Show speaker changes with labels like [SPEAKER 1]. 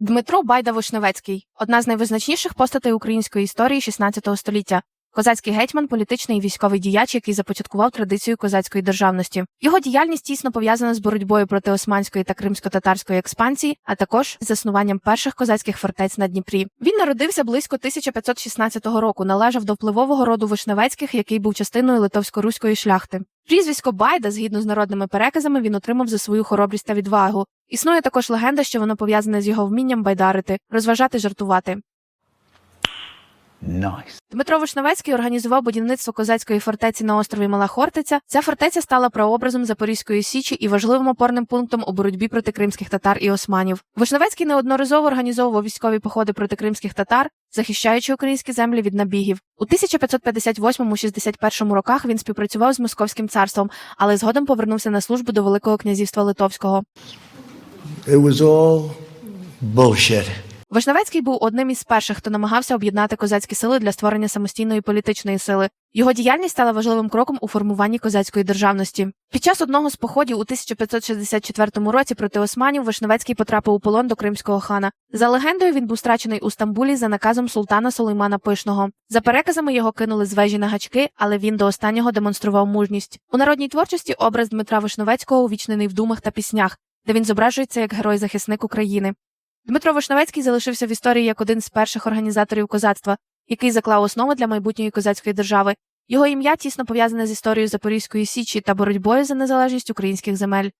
[SPEAKER 1] Дмитро Байда Вишневецький одна з найвизначніших постатей української історії 16 століття. Козацький гетьман, політичний і військовий діяч, який започаткував традицію козацької державності. Його діяльність тісно пов'язана з боротьбою проти османської та кримсько-татарської експансії, а також з заснуванням перших козацьких фортець на Дніпрі. Він народився близько 1516 року, належав до впливового роду Вишневецьких, який був частиною литовсько-руської шляхти. Прізвисько Байда, згідно з народними переказами, він отримав за свою хоробрість та відвагу. Існує також легенда, що воно пов'язане з його вмінням байдарити, розважати, жартувати.
[SPEAKER 2] Nice.
[SPEAKER 1] Дмитро Вишневецький організував будівництво козацької фортеці на острові Мала Хортиця. Ця фортеця стала прообразом Запорізької січі і важливим опорним пунктом у боротьбі проти кримських татар і османів. Вишневецький неодноразово організовував військові походи проти кримських татар, захищаючи українські землі від набігів. У 1558-61 роках він співпрацював з Московським царством, але згодом повернувся на службу до Великого князівства Литовського.
[SPEAKER 3] It was all bullshit.
[SPEAKER 1] Вишневецький був одним із перших, хто намагався об'єднати козацькі сили для створення самостійної політичної сили. Його діяльність стала важливим кроком у формуванні козацької державності. Під час одного з походів у 1564 році проти османів Вишневецький потрапив у полон до кримського хана. За легендою, він був страчений у Стамбулі за наказом султана Сулеймана Пишного. За переказами його кинули з вежі на гачки, але він до останнього демонстрував мужність. У народній творчості образ Дмитра Вишневецького увічнений в думах та піснях, де він зображується як герой-захисник України. Дмитро Вишневецький залишився в історії як один з перших організаторів козацтва, який заклав основи для майбутньої козацької держави. Його ім'я тісно пов'язане з історією Запорізької січі та боротьбою за незалежність українських земель.